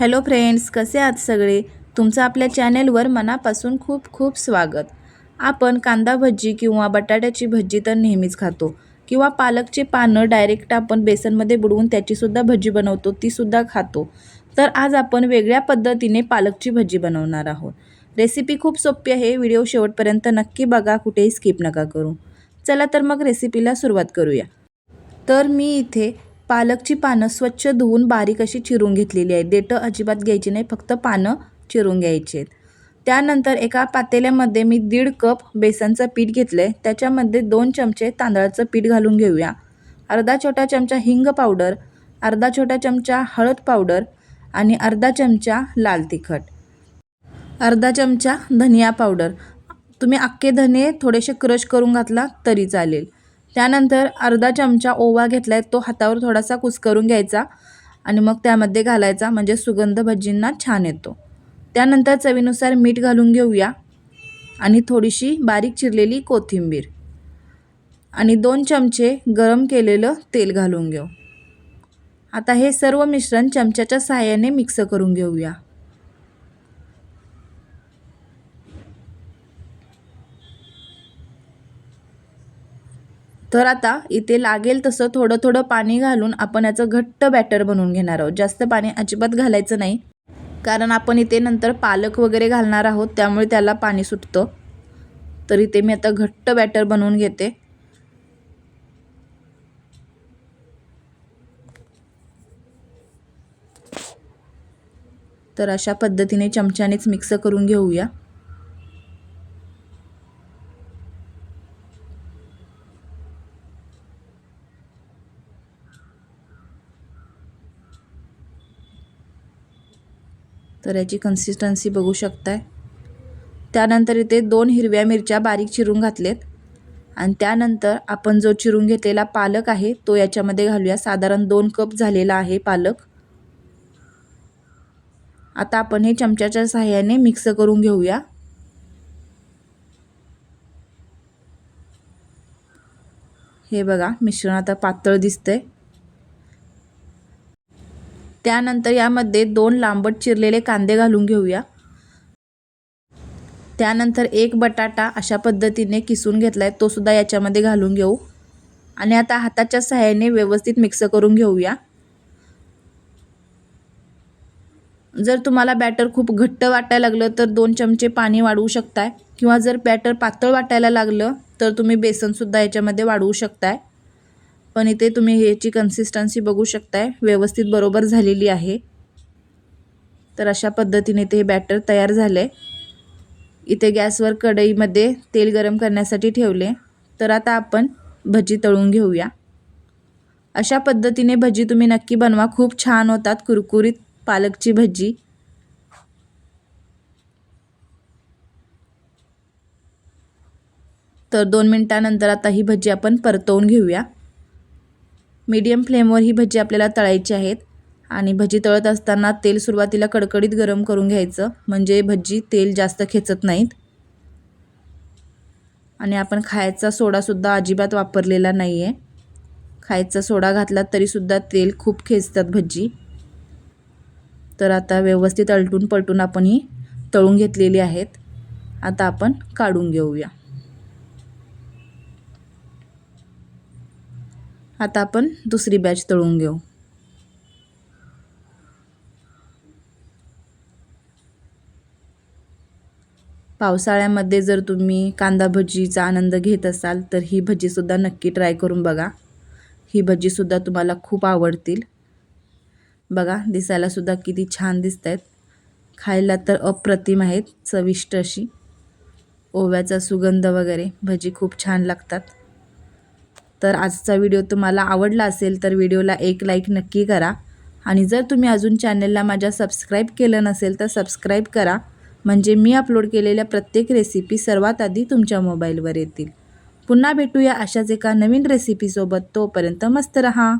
Hello friends कसे आहात सगळे? तुमचं आपल्या चॅनेलवर मनापासून खूप खूप स्वागत. आपण कांदा भजी किंवा बटाट्याची भजी तर नेहमीच खातो किंवा पालकची पानं डायरेक्ट आपण बेसनमध्ये बुडवून त्याचीसुद्धा भजी बनवतो तीसुद्धा खातो. तर आज आपण वेगळ्या पद्धतीने पालकची भजी बनवणार आहोत. रेसिपी खूप सोपी आहे व्हिडिओ शेवटपर्यंत नक्की बघा कुठेही स्किप नका करू. चला तर मग रेसिपीला सुरुवात करूया. तर मी इथे पालकची पानं स्वच्छ धुवून बारीक अशी चिरून घेतलेली आहे देठं अजिबात घ्यायची नाही फक्त पानं चिरून घ्यायची आहेत. त्यानंतर एका पातेल्यामध्ये मी दीड कप बेसनचं पीठ घेतलं आहे त्याच्यामध्ये दोन चमचे तांदळाचं पीठ घालून घेऊया. अर्धा छोटा चमचा हिंग पावडर अर्धा छोटा चमचा हळद पावडर आणि अर्धा चमचा लाल तिखट. अर्धा चमचा धनिया पावडर. तुम्ही अख्खे धने थोडेसे क्रश करून घातला तरी चालेल. त्यानंतर अर्धा चमचा ओवा घेतला आहे तो हातावर थोडासा कुस्करून घ्यायचा आणि मग त्यामध्ये घालायचा म्हणजे सुगंध भजींना छान येतो. त्यानंतर चवीनुसार मीठ घालून घेऊया आणि थोडीशी बारीक चिरलेली कोथिंबीर आणि दोन चमचे गरम केलेलं तेल घालून घेऊ. आता हे सर्व मिश्रण चमच्याच्या सहाय्याने मिक्स करून घेऊया. तर आता इथे लागेल तसं थोडं थोडं पाणी घालून आपण याचं घट्ट बॅटर बनवून घेणार आहोत. जास्त पाणी अजिबात घालायचं नाही. कारण आपण इथे नंतर पालक वगैरे घालणार आहोत त्यामुळे त्याला पाणी सुटतं. तर इथे मी आता घट्ट बॅटर बनवून घेते. तर अशा पद्धतीने चमच्यानेच मिक्स करून घेऊया. तर याची कन्सिस्टन्सी बघू शकताय. त्यानंतर इथे दोन हिरव्या मिरच्या बारीक चिरून घातलेत. आणि त्यानंतर आपण जो चिरून घेतलेला पालक आहे तो याच्यामध्ये घालूया. साधारण दोन कप झालेला आहे पालक. आता आपण हे चमच्याच्या सहाय्याने मिक्स करून घेऊया. हे बघा मिश्रण आता पातळ दिसतंय. त्यानंतर यामध्ये दोन लांबट चिरलेले कांदे घालून घेऊया. त्यानंतर एक बटाटा अशा पद्धतीने किसून घेतला आहे तोसुद्धा याच्यामध्ये घालून घेऊ. आणि आता हाताच्या सहाय्याने व्यवस्थित मिक्स करून घेऊया. जर तुम्हाला बॅटर खूप घट्ट वाटायला लागलं तर दोन चमचे पाणी वाढवू शकताय. किंवा जर बॅटर पातळ वाटायला लागलं तर तुम्ही बेसनसुद्धा याच्यामध्ये वाढवू शकताय. पण इथे तुम्ही ह्याची कन्सिस्टन्सी बघू शकताय. व्यवस्थित बरोबर झालेली आहे. तर अशा पद्धतीने ते हे बॅटर तयार झालं आहे इथे गॅसवर कढईमध्ये तेल गरम करण्यासाठी ठेवले. तर आता आपण भजी तळून घेऊया. अशा पद्धतीने भजी तुम्ही नक्की बनवा. खूप छान होतात कुरकुरीत पालकची भजी. तर दोन मिनटानंतर आता ही भजी आपण परतवून घेऊया. मीडियम फ्लेमवर ही भजी आपल्याला तळायची आहेत. आणि भजी तळत असताना तेल सुरुवातीला कडकडीत गरम करून घ्यायचं. म्हणजे भजी तेल जास्त खेचत नाहीत. आणि आपण खायचा सोडासुद्धा अजिबात वापरलेला नाही आहे खायचा सोडा घातला तरीसुद्धा तेल खूप खेचतात भजी. तर आता व्यवस्थित अलटून पलटून आपण ही तळून घेतलेली आहेत. आता आपण काढून घेऊया. आता आपण दुसरी बॅच तळून घेऊ. पावसाळ्यामध्ये जर तुम्ही कांदा भजीचा आनंद घेत असाल तर ही भजीसुद्धा नक्की ट्राय करून बघा. ही भजीसुद्धा तुम्हाला खूप आवडतील. बघा दिसायलासुद्धा किती छान दिसत आहेत खायला तर अप्रतिम आहेत चविष्ट अशी. ओव्याचा सुगंध वगैरे भजी खूप छान लागतात. तर आजचा व्हिडिओ तुम्हाला आवडला असेल तर व्हिडिओला एक लाईक नक्की करा. आणि जर तुम्ही अजून चॅनलला माझ्या सबस्क्राईब केलं नसेल तर सबस्क्राईब करा. म्हणजे मी अपलोड केलेल्या प्रत्येक रेसिपी सर्वात आधी तुमच्या मोबाईलवर येतील. पुन्हा भेटूया अशाच एका नवीन रेसिपीसोबत. तोपर्यंत मस्त रहा.